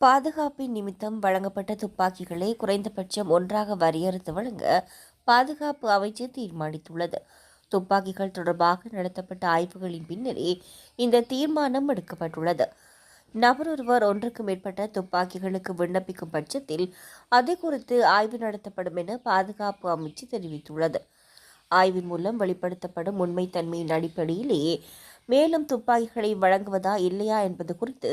பாதுகாப்பின் நிமித்தம் வழங்கப்பட்ட துப்பாக்கிகளை குறைந்தபட்சம் ஒன்றாக வரையறுத்து வழங்க பாதுகாப்பு அமைச்சு தீர்மானித்துள்ளது. துப்பாக்கிகள் தொடர்பாக நடத்தப்பட்ட ஆய்வுகளின் பின்னரே இந்த தீர்மானம் எடுக்கப்பட்டுள்ளது. நபரொருவர் ஒன்றுக்கு மேற்பட்ட துப்பாக்கிகளுக்கு விண்ணப்பிக்கும் பட்சத்தில் அது குறித்து ஆய்வு நடத்தப்படும் என பாதுகாப்பு அமைச்சு தெரிவித்துள்ளது. ஆய்வின் மூலம் வெளிப்படுத்தப்படும் உண்மைத்தன்மையின் அடிப்படையிலேயே மேலும் துப்பாக்கிகளை வழங்குவதா இல்லையா என்பது குறித்து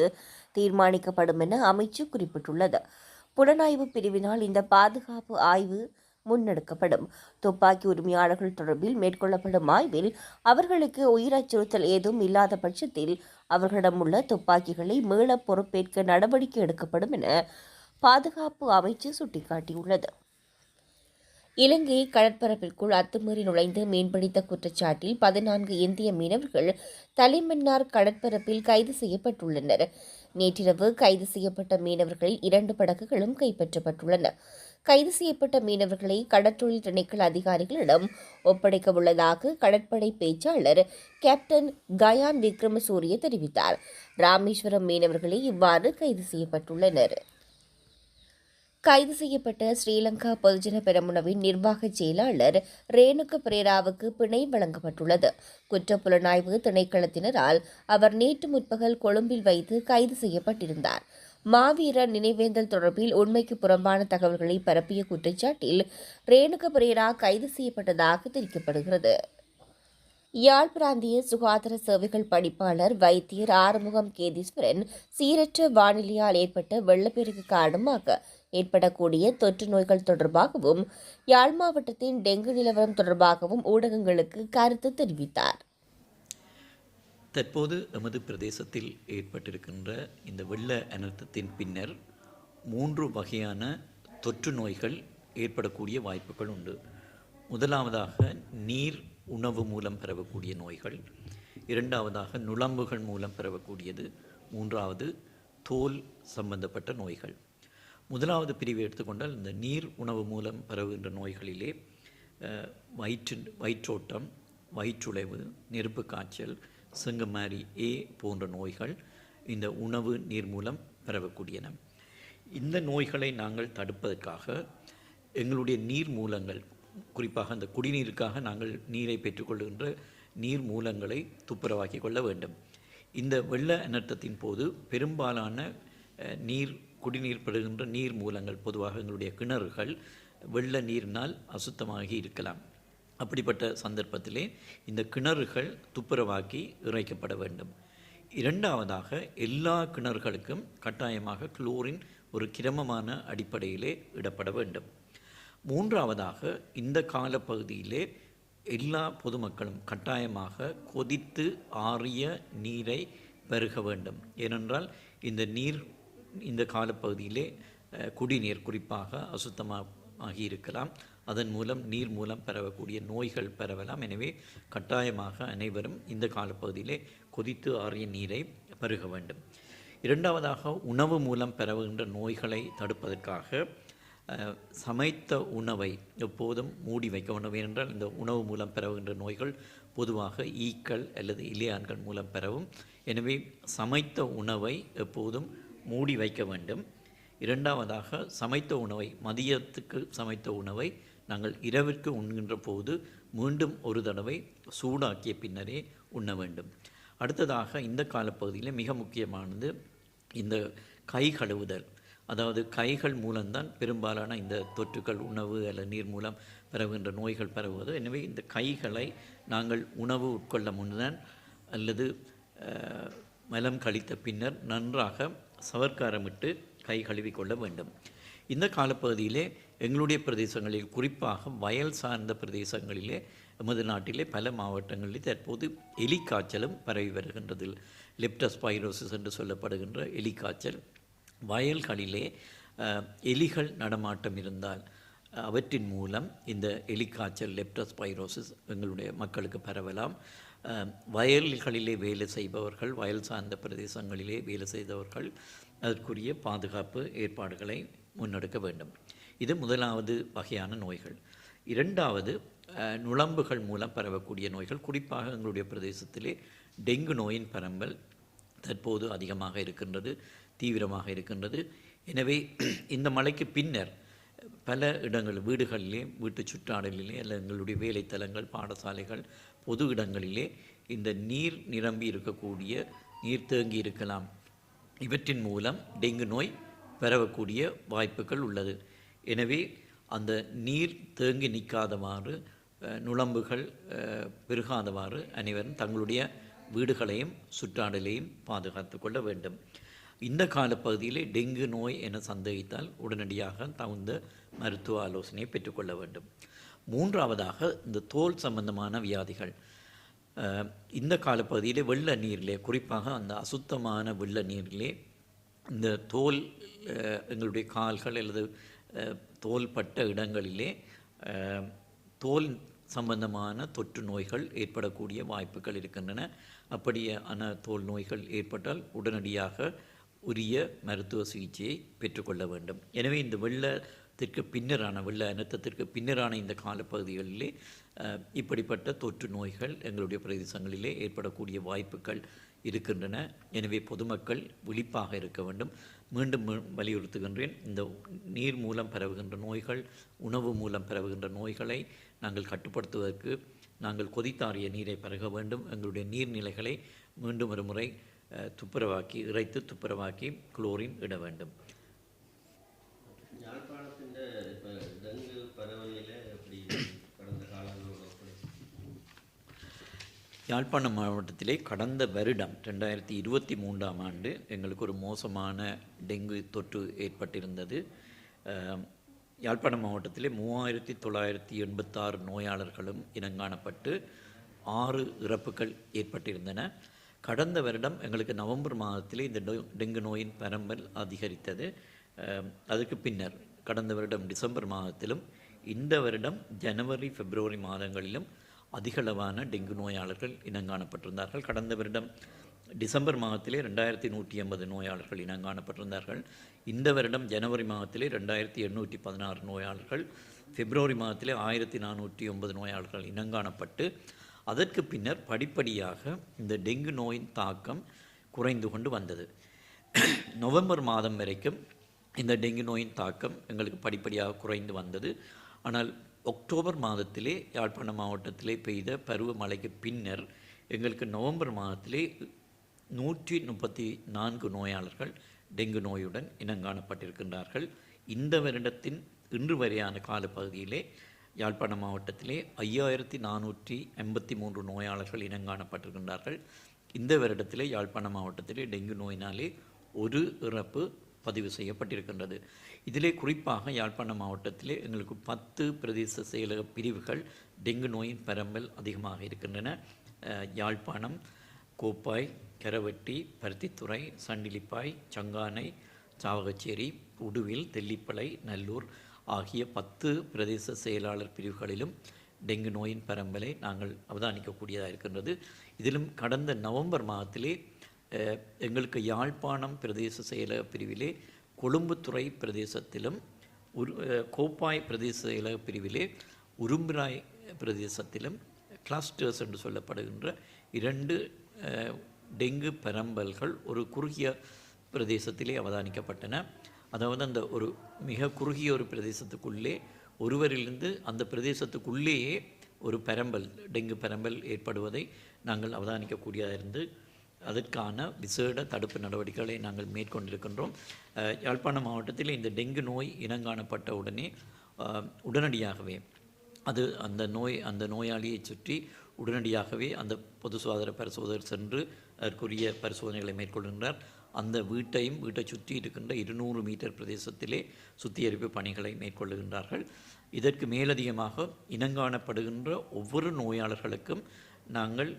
தீர்மானிக்கப்படும் என அமைச்சு குறிப்பிட்டுள்ளது. புலனாய்வு பிரிவினால் இந்த பாதுகாப்பு ஆய்வு முன்னெடுக்கப்படும். துப்பாக்கி உரிமையாளர்கள் தொடர்பில் மேற்கொள்ளப்படும் ஆய்வில் அவர்களுக்கு உயிர் அச்சுறுத்தல் ஏதும் இல்லாத பட்சத்தில் அவர்களிடம் உள்ள துப்பாக்கிகளை மீள பொறுப்பேற்க நடவடிக்கை எடுக்கப்படும் என பாதுகாப்பு அமைச்சு சுட்டிக்காட்டியுள்ளது. இலங்கை கடற்பரப்பிற்குள் அத்துமீறி நுழைந்து மீன்பிடித்த குற்றச்சாட்டில் பதினான்கு இந்திய மீனவர்கள் தலைமன்னார் கடற்பரப்பில் கைது செய்யப்பட்டுள்ளனர். நேற்றிரவு கைது செய்யப்பட்ட மீனவர்களில் இரண்டு படகுகளும் கைப்பற்றப்பட்டுள்ளன. கைது செய்யப்பட்ட மீனவர்களை கடற்றொழில் திணைக்கள அதிகாரிகளிடம் ஒப்படைக்க உள்ளதாக கடற்படை பேச்சாளர் கேப்டன் கயான் விக்ரமசூரிய தெரிவித்தார். ராமேஸ்வரம் மீனவர்களே இவ்வாறு கைது செய்யப்பட்டுள்ளனர். கைது செய்யப்பட்ட ஸ்ரீலங்கா பொதுஜன பெரமுனவின் நிர்வாக செயலாளர் ரேணுக பிரேராவுக்கு பிணை வழங்கப்பட்டுள்ளது. குற்ற புலனாய்வு திணைக்களத்தினரால் அவர் நேற்று முற்பகல் கொழும்பில் வைத்து கைது செய்யப்பட்டிருந்தார். மாவீரர் நினைவேந்தல் தொடர்பில் உண்மைக்கு புறம்பான தகவல்களை பரப்பிய குற்றச்சாட்டில் ரேணுக பிரேரா கைது செய்யப்பட்டதாக தெரிவிக்கப்படுகிறது. யாழ் பிராந்திய சுகாதார சேவைகள் பணிப்பாளர் வைத்தியர் ஆறுமுகம் கேதீஸ்வரன் சீரற்ற வானிலையால் ஏற்பட்ட வெள்ளப்பெருக்கு காரணமாக ஏற்படக்கூடிய தொற்று நோய்கள் தொடர்பாகவும் யாழ் மாவட்டத்தின் டெங்கு நிலவரம் தொடர்பாகவும் ஊடகங்களுக்கு கருத்து தெரிவித்தார். தற்போது எமது பிரதேசத்தில் ஏற்பட்டிருக்கின்ற இந்த வெள்ள அனர்த்தத்தின் பின்னர் மூன்று வகையான தொற்று நோய்கள் ஏற்படக்கூடிய வாய்ப்புகள் உண்டு. முதலாவதாக நீர் உணவு மூலம் பரவக்கூடிய நோய்கள் இரண்டாவதாக நுழம்புகள் மூலம் பரவக்கூடியது மூன்றாவது தோல் சம்பந்தப்பட்ட நோய்கள். முதலாவது பிரிவை எடுத்துக்கொண்டால் இந்த நீர் உணவு மூலம் பரவுகின்ற நோய்களிலே வயிற்று வயிற்றோட்டம் வயிற்றுளைவு நெருப்பு காய்ச்சல் செங்கமாரி ஏ போன்ற நோய்கள் இந்த உணவு நீர் மூலம் பரவக்கூடியன. இந்த நோய்களை நாங்கள் தடுப்பதற்காக எங்களுடைய நீர் மூலங்கள் குறிப்பாக அந்த குடிநீருக்காக நாங்கள் நீரை பெற்றுக்கொள்கின்ற நீர் மூலங்களை துப்புரவாக்கி கொள்ள வேண்டும். இந்த வெள்ள அனர்த்தத்தின் போது பெரும்பாலான நீர் குடிநீர் பெறுகின்ற நீர் மூலங்கள் பொதுவாக எங்களுடைய கிணறுகள் வெள்ள நீரினால் அசுத்தமாகி இருக்கலாம். அப்படிப்பட்ட சந்தர்ப்பத்திலே இந்த கிணறுகள் துப்புரவாக்கி இறைக்கப்பட வேண்டும். இரண்டாவதாக எல்லா கிணறுகளுக்கும் கட்டாயமாக குளோரின் ஒரு கிரமமான அடிப்படையிலே இடப்பட வேண்டும். மூன்றாவதாக இந்த காலப்பகுதியிலே எல்லா பொதுமக்களும் கட்டாயமாக கொதித்து ஆறிய நீரை பெருக வேண்டும். ஏனென்றால் இந்த நீர் இந்த காலப்பகுதியிலே குடிநீர் குறிப்பாக அசுத்தமாக இருக்கலாம் அதன் மூலம் நீர் மூலம் பரவக்கூடிய நோய்கள் பரவலாம். எனவே கட்டாயமாக அனைவரும் இந்த காலப்பகுதியிலே கொதித்து ஆறிய நீரை பருக வேண்டும். இரண்டாவதாக உணவு மூலம் பரவுகின்ற நோய்களை தடுப்பதற்காக சமைத்த உணவை எப்போதும் மூடி வைக்க வேண்டும். ஏனென்றால் இந்த உணவு மூலம் பரவுகின்ற நோய்கள் பொதுவாக ஈக்கள் அல்லது இலையான்கள் மூலம் பரவும். எனவே சமைத்த உணவை எப்போதும் மூடி வைக்க வேண்டும். இரண்டாவதாக சமைத்த உணவை மதியத்துக்கு சமைத்த உணவை நாங்கள் இரவிற்கு உண்கின்ற போது மீண்டும் ஒரு தடவை சூடாக்கிய பின்னரே உண்ண வேண்டும். அடுத்ததாக இந்த காலப்பகுதியில் மிக முக்கியமானது இந்த கை கழுவுதல். அதாவது கைகள் மூலம்தான் பெரும்பாலான இந்த தொற்றுக்கள் உணவு அல்லது நீர் மூலம் பரவுகின்ற நோய்கள் பரவுவது. எனவே இந்த கைகளை நாங்கள் உணவு உட்கொள்ள முன்னர் அல்லது மலம் கழித்த பின்னர் நன்றாக சவர்க்காரமிட்டு கை கழுவிக்கொள்ள வேண்டும். இந்த காலப்பகுதியிலே எங்களுடைய பிரதேசங்களில் குறிப்பாக வயல் சார்ந்த பிரதேசங்களிலே எமது நாட்டிலே பல மாவட்டங்களிலே தற்போது எலிக்காய்ச்சலும் பரவி வருகின்றது. லெப்டஸ்பைரோசிஸ் என்று சொல்லப்படுகின்ற எலிக்காய்ச்சல். வயல்களிலே எலிகள் நடமாட்டம் இருந்தால் அவற்றின் மூலம் இந்த எலிக்காய்ச்சல் லெப்டஸ்பைரோசிஸ் எங்களுடைய மக்களுக்கு பரவலாம். வயல்களிலே வேலை செய்பவர்கள் வயல் சார்ந்த பிரதேசங்களிலே வேலை செய்தவர்கள் அதற்குரிய பாதுகாப்பு ஏற்பாடுகளை முன்னெடுக்க வேண்டும். இது முதலாவது வகையான நோய்கள். இரண்டாவது நுழம்புகள் மூலம் பரவக்கூடிய நோய்கள். குறிப்பாக எங்களுடைய பிரதேசத்திலே டெங்கு நோயின் பரம்பல் தற்போது அதிகமாக இருக்கின்றது தீவிரமாக இருக்கின்றது. எனவே இந்த மழைக்கு பின்னர் பல இடங்கள் வீடுகளிலே வீட்டு சுற்றாடலிலே அல்ல எங்களுடைய வேலைத்தலங்கள் பாடசாலைகள் பொது இடங்களிலே இந்த நீர் நிரம்பி இருக்கக்கூடிய நீர் தேங்கி இருக்கலாம். இவற்றின் மூலம் டெங்கு நோய் பரவக்கூடிய வாய்ப்புகள் உள்ளது. எனவே அந்த நீர் தேங்கி நிற்காதவாறு நுழம்புகள் பெருகாதவாறு அனைவரும் தங்களுடைய வீடுகளையும் சுற்றாடலையும் பாதுகாத்து கொள்ள வேண்டும். இந்த காலப்பகுதியிலே டெங்கு நோய் என சந்தேகித்தால் உடனடியாக தகுந்த மருத்துவ ஆலோசனையை பெற்றுக்கொள்ள வேண்டும். மூன்றாவதாக இந்த தோல் சம்பந்தமான வியாதிகள். இந்த காலப்பகுதியிலே வெள்ள நீரிலே குறிப்பாக அந்த அசுத்தமான வெள்ள நீரிலே இந்த தோல் எங்களுடைய கால்கள் அல்லது தோல்பட்ட இடங்களிலே தோல் சம்பந்தமான தொற்று நோய்கள் ஏற்படக்கூடிய வாய்ப்புகள் இருக்கின்றன. அப்படியான தோல் நோய்கள் ஏற்பட்டால் உடனடியாக உரிய மருத்துவ சிகிச்சையை பெற்றுக்கொள்ள வேண்டும். எனவே இந்த திற்கு பின்னரான வெள்ள அனர்த்தத்திற்கு பின்னரான இந்த காலப்பகுதிகளிலே இப்படிப்பட்ட தொற்று நோய்கள் எங்களுடைய பிரதேசங்களிலே ஏற்படக்கூடிய வாய்ப்புகள் இருக்கின்றன. எனவே பொதுமக்கள் விழிப்பாக இருக்க வேண்டும். மீண்டும் வலியுறுத்துகின்றேன். இந்த நீர் மூலம் பரவுகின்ற நோய்கள் உணவு மூலம் பரவுகின்ற நோய்களை நாங்கள் கட்டுப்படுத்துவதற்கு நாங்கள் கொதித்தாறிய நீரை பருக வேண்டும். எங்களுடைய நீர்நிலைகளை மீண்டும் ஒரு முறை துப்புரவாக்கி இறைத்து துப்புரவாக்கி குளோரின் இட வேண்டும். யாழ்ப்பாணம் மாவட்டத்திலே கடந்த வருடம் ரெண்டாயிரத்தி இருபத்தி மூன்றாம் ஆண்டு எங்களுக்கு ஒரு மோசமான டெங்கு தொற்று ஏற்பட்டிருந்தது. யாழ்ப்பாணம் மாவட்டத்திலே மூவாயிரத்தி தொள்ளாயிரத்தி எண்பத்தாறு நோயாளர்களும் இனங்காணப்பட்டு ஆறு இறப்புகள் ஏற்பட்டிருந்தன. கடந்த வருடம் எங்களுக்கு நவம்பர் மாதத்திலே இந்த டெங்கு நோயின் பரம்பல் அதிகரித்தது. அதற்கு அதுக்கு பின்னர் கடந்த வருடம் டிசம்பர் மாதத்திலும் இந்த வருடம் ஜனவரி பிப்ரவரி மாதங்களிலும் அதிகளவான டெங்கு நோயாளர்கள் இனங்காணப்பட்டிருந்தார்கள். கடந்த வருடம் டிசம்பர் மாதத்திலே ரெண்டாயிரத்தி நூற்றி எண்பது நோயாளர்கள் இனங்காணப்பட்டிருந்தார்கள். இந்த வருடம் ஜனவரி மாதத்திலே ரெண்டாயிரத்தி எண்ணூற்றி பதினாறு நோயாளர்கள் பிப்ரவரி மாதத்திலே ஆயிரத்தி நானூற்றி ஒன்பது நோயாளர்கள் இனங்காணப்பட்டு அதற்கு பின்னர் படிப்படியாக இந்த டெங்கு நோயின் தாக்கம் குறைந்து கொண்டு வந்தது. நவம்பர் மாதம் வரைக்கும் இந்த டெங்கு நோயின் தாக்கம் எங்களுக்கு படிப்படியாக குறைந்து வந்தது. ஆனால் அக்டோபர் மாதத்திலே யாழ்ப்பாணம் மாவட்டத்திலே பெய்த பருவமழைக்கு பின்னர் எங்களுக்கு நவம்பர் மாதத்திலே நூற்றி முப்பத்தி நான்கு நோயாளர்கள் டெங்கு நோயுடன் இனங்காணப்பட்டிருக்கின்றார்கள். இந்த வருடத்தின் இன்று வரையான காலப்பகுதியிலே யாழ்ப்பாணம் மாவட்டத்திலே ஐயாயிரத்தி நானூற்றி எண்பத்தி மூன்று நோயாளர்கள் இனங்காணப்பட்டிருக்கின்றார்கள். இந்த வருடத்திலே யாழ்ப்பாணம் மாவட்டத்திலே டெங்கு நோயினாலே ஒரு இறப்பு பதிவு செய்யப்பட்டிருக்கின்றது. இதிலே குறிப்பாக யாழ்ப்பாணம் மாவட்டத்திலே எங்களுக்கு பத்து பிரதேச செயலக பிரிவுகள் டெங்கு நோயின் பரம்பல் அதிகமாக இருக்கின்றன. யாழ்ப்பாணம் கோப்பாய் கரவட்டி பருத்தித்துறை சண்டிலிப்பாய் சங்கானை சாவகச்சேரி உடுவில் தெல்லிப்பளை நல்லூர் ஆகிய பத்து பிரதேச செயலாளர் பிரிவுகளிலும் டெங்கு நோயின் பரம்பலை நாங்கள் அவதானிக்கக்கூடியதாக இருக்கின்றது. இதிலும் கடந்த நவம்பர் மாதத்திலே எங்களுக்கு யாழ்ப்பாணம் பிரதேச செயலக பிரிவிலே கொழும்புத்துறை பிரதேசத்திலும் உரு கோப்பாய் பிரதேச செயலக பிரிவிலே உரும்பிராய் பிரதேசத்திலும் கிளஸ்டர்ஸ் என்று சொல்லப்படுகின்ற இரண்டு டெங்கு பரம்பல்கள் ஒரு குறுகிய பிரதேசத்திலே அவதானிக்கப்பட்டன. அதாவது அந்த ஒரு மிக குறுகிய ஒரு பிரதேசத்துக்குள்ளே ஒருவரிலிருந்து அந்த பிரதேசத்துக்குள்ளேயே ஒரு பரம்பல் டெங்கு பரம்பல் ஏற்படுவதை நாங்கள் அவதானிக்கக்கூடியதாக இருந்து அதற்கான விசேட தடுப்பு நடவடிக்கைகளை நாங்கள் மேற்கொண்டிருக்கின்றோம். யாழ்ப்பாணம் மாவட்டத்தில் இந்த டெங்கு நோய் இனங்காணப்பட்ட உடனே உடனடியாகவே அது அந்த நோய் அந்த நோயாளியை சுற்றி உடனடியாகவே அந்த பொது சுகாதார பரிசோதகர் சென்று அதற்குரிய பரிசோதனைகளை மேற்கொள்கின்றார். அந்த வீட்டையும் வீட்டை சுற்றி இருக்கின்ற இருநூறு மீட்டர் பிரதேசத்திலே சுத்திகரிப்பு பணிகளை மேற்கொள்ளுகின்றார்கள் இதற்கு மேலதிகமாக இனங்காணப்படுகின்ற ஒவ்வொரு நோயாளர்களுக்கும் நாங்கள்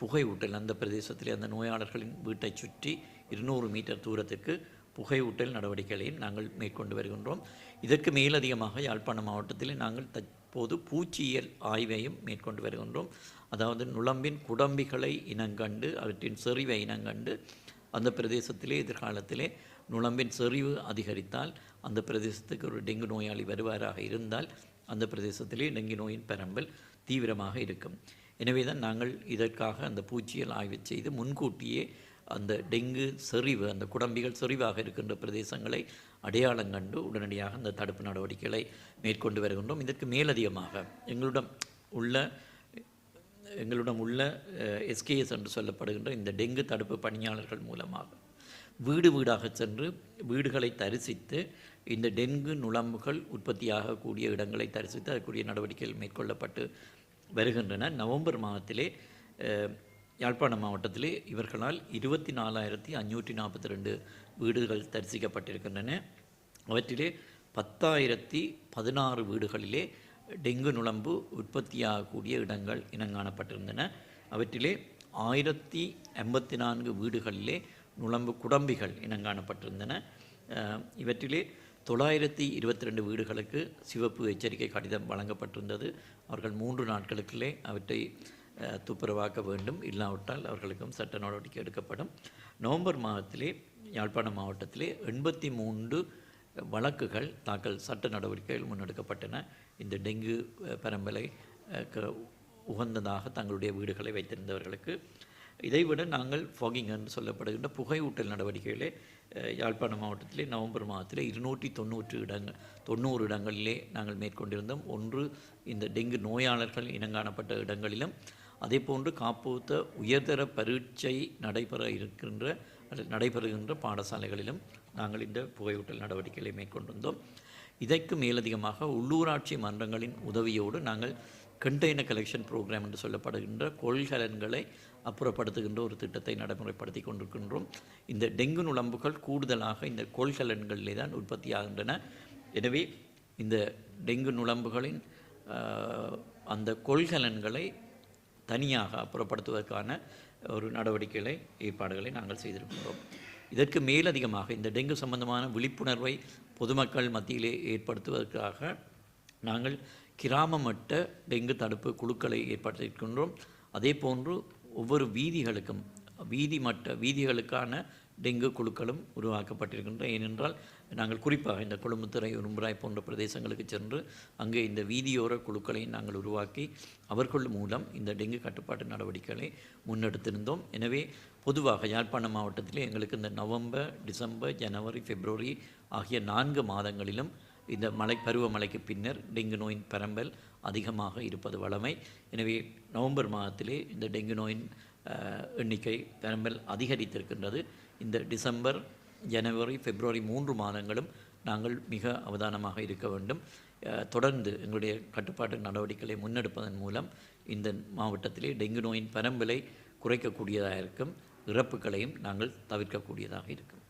புகையூட்டல் அந்த பிரதேசத்திலே அந்த நோயாளர்களின் வீட்டை சுற்றி இருநூறு மீட்டர் தூரத்திற்கு புகையூட்டல் நடவடிக்கைகளையும் நாங்கள் மேற்கொண்டு வருகின்றோம். இதற்கு மேலதிகமாக யாழ்ப்பாணம் மாவட்டத்தில் நாங்கள் தற்போது பூச்சியியல் ஆய்வையும் மேற்கொண்டு வருகின்றோம். அதாவது நுழம்பின் குடம்பிகளை இனங்கண்டு அவற்றின் செறிவை இனங்கண்டு அந்த பிரதேசத்திலே எதிர்காலத்திலே நுழம்பின் செறிவு அதிகரித்தால் அந்த பிரதேசத்துக்கு ஒரு டெங்கு நோயாளி வருவாராக இருந்தால் அந்த பிரதேசத்திலே டெங்கு நோயின் பரம்பல் தீவிரமாக இருக்கும். எனவே தான் நாங்கள் இதற்காக அந்த பூச்சியல் ஆய்வு செய்து முன்கூட்டியே அந்த டெங்கு செறிவு அந்த குடம்பிகள் செறிவாக இருக்கின்ற பிரதேசங்களை அடையாளம் கண்டு உடனடியாக அந்த தடுப்பு நடவடிக்கைகளை மேற்கொண்டு வருகின்றோம். இதற்கு மேலதிகமாக எங்களிடம் உள்ள எங்களிடம் உள்ள எஸ்கேஎஸ் என்று சொல்லப்படுகின்ற இந்த டெங்கு தடுப்பு பணியாளர்கள் மூலமாக வீடு வீடாக சென்று வீடுகளை தரிசித்து இந்த டெங்கு நுழம்புகள் உற்பத்தியாகக்கூடிய இடங்களை தரிசித்து அதற்குரிய நடவடிக்கைகள் மேற்கொள்ளப்பட்டு வருகின்றன. நவம்பர் மாதத்திலே யாழ்ப்பாண யாழ்ப்பாணம் மாவட்டத்திலே இவர்களால் இருபத்தி நாலாயிரத்தி அஞ்சூற்றி நாற்பத்தி ரெண்டு வீடுகள் தரிசிக்கப்பட்டிருக்கின்றன. அவற்றிலே பத்தாயிரத்தி பதினாறு வீடுகளிலே டெங்கு நுழம்பு உற்பத்தியாகக்கூடிய இடங்கள் இனங்காணப்பட்டிருந்தன. அவற்றிலே ஆயிரத்தி எண்பத்தி நான்கு வீடுகளிலே நுழம்பு குடம்பிகள் இனங்காணப்பட்டிருந்தன. இவற்றிலே தொள்ளாயிரத்தி இருபத்தி ரெண்டு வீடுகளுக்கு சிவப்பு எச்சரிக்கை கடிதம் வழங்கப்பட்டிருந்தது. அவர்கள் மூன்று நாட்களுக்குள்ளே அவற்றை துப்புரவாக்க வேண்டும். இல்லாவிட்டால் அவர்களுக்கும் சட்ட நடவடிக்கை எடுக்கப்படும். நவம்பர் மாதத்திலே யாழ்ப்பாணம் மாவட்டத்திலே எண்பத்தி மூன்று வழக்குகள் தாக்கல் சட்ட நடவடிக்கைகள் முன்னெடுக்கப்பட்டன. இந்த டெங்கு பரம்பலை க- உகந்ததாக தங்களுடைய வீடுகளை வைத்திருந்தவர்களுக்கு. இதைவிட நாங்கள் ஃபாகிங் என்று சொல்லப்படுகின்ற புகையூட்டல் நடவடிக்கைகளை யாழ்ப்பாணம் மாவட்டத்திலே நவம்பர் மாதத்திலே இருநூற்றி தொண்ணூற்று இடங்கள் தொண்ணூறு இடங்களிலே நாங்கள் மேற்கொண்டிருந்தோம். ஒன்று இந்த டெங்கு நோயாளர்கள் இனங்காணப்பட்ட இடங்களிலும் அதேபோன்று காப்பூத்த உயர்தர பரீட்சை நடைபெற இருக்கின்ற அல்லது நடைபெறுகின்ற பாடசாலைகளிலும் நாங்கள் இந்த புகையூட்டல் நடவடிக்கைகளை மேற்கொண்டிருந்தோம். இதற்கு மேலதிகமாக உள்ளூராட்சி மன்றங்களின் உதவியோடு நாங்கள் கண்டெய்னர் கலெக்ஷன் ப்ரோக்ராம் என்று சொல்லப்படுகின்ற கொள்கலன்களை அப்புறப்படுத்துகின்ற ஒரு திட்டத்தை நடைமுறைப்படுத்தி கொண்டிருக்கின்றோம் இந்த டெங்கு நுழம்புகள் கூடுதலாக இந்த கொள்கலன்களிலே தான் உற்பத்தியாகின்றன. எனவே இந்த டெங்கு நுழம்புகளின் அந்த கொள்கலன்களை தனியாக அப்புறப்படுத்துவதற்கான ஒரு நடவடிக்கைகளை ஏற்பாடுகளை நாங்கள் செய்திருக்கின்றோம். இதற்கு மேலதிகமாக இந்த டெங்கு சம்பந்தமான விழிப்புணர்வை பொதுமக்கள் மத்தியிலே ஏற்படுத்துவதற்காக நாங்கள் கிராம மட்ட டெங்கு தடுப்பு குழுக்களை ஏற்படுத்தியிருக்கின்றோம். அதே போன்று ஒவ்வொரு வீதிகளுக்கும் வீதி மட்ட வீதிகளுக்கான டெங்கு குழுக்களும் உருவாக்கப்பட்டிருக்கின்றன. ஏனென்றால் நாங்கள் குறிப்பாக இந்த கொழும்புத்துறை உரும்புராய் போன்ற பிரதேசங்களுக்கு சென்று அங்கே இந்த வீதியோர குழுக்களை நாங்கள் உருவாக்கி அவர்கள் மூலம் இந்த டெங்கு கட்டுப்பாட்டு நடவடிக்கைகளை முன்னெடுத்திருந்தோம். எனவே பொதுவாக யாழ்ப்பாணம் மாவட்டத்திலே எங்களுக்கு இந்த நவம்பர் டிசம்பர் ஜனவரி பிப்ரவரி ஆகிய நான்கு மாதங்களிலும் இந்த மழை பருவமழைக்கு பின்னர் டெங்கு நோயின் பரம்பல் அதிகமாக இருப்பது வளமை எனவே நவம்பர் மாதத்திலே இந்த டெங்கு நோயின் எண்ணிக்கை பரம்பல் அதிகரித்திருக்கின்றது. இந்த டிசம்பர் ஜனவரி பிப்ரவரி மூன்று மாதங்களும் நாங்கள் மிக அவதானமாக இருக்க வேண்டும். தொடர்ந்து எங்களுடைய கட்டுப்பாட்டு நடவடிக்கைகளை முன்னெடுப்பதன் மூலம் இந்த மாவட்டத்திலே டெங்கு நோயின் பரம்பலை குறைக்கக்கூடியதாக இருக்கும். இறப்புகளையும் நாங்கள் தவிர்க்கக்கூடியதாக இருக்கும்.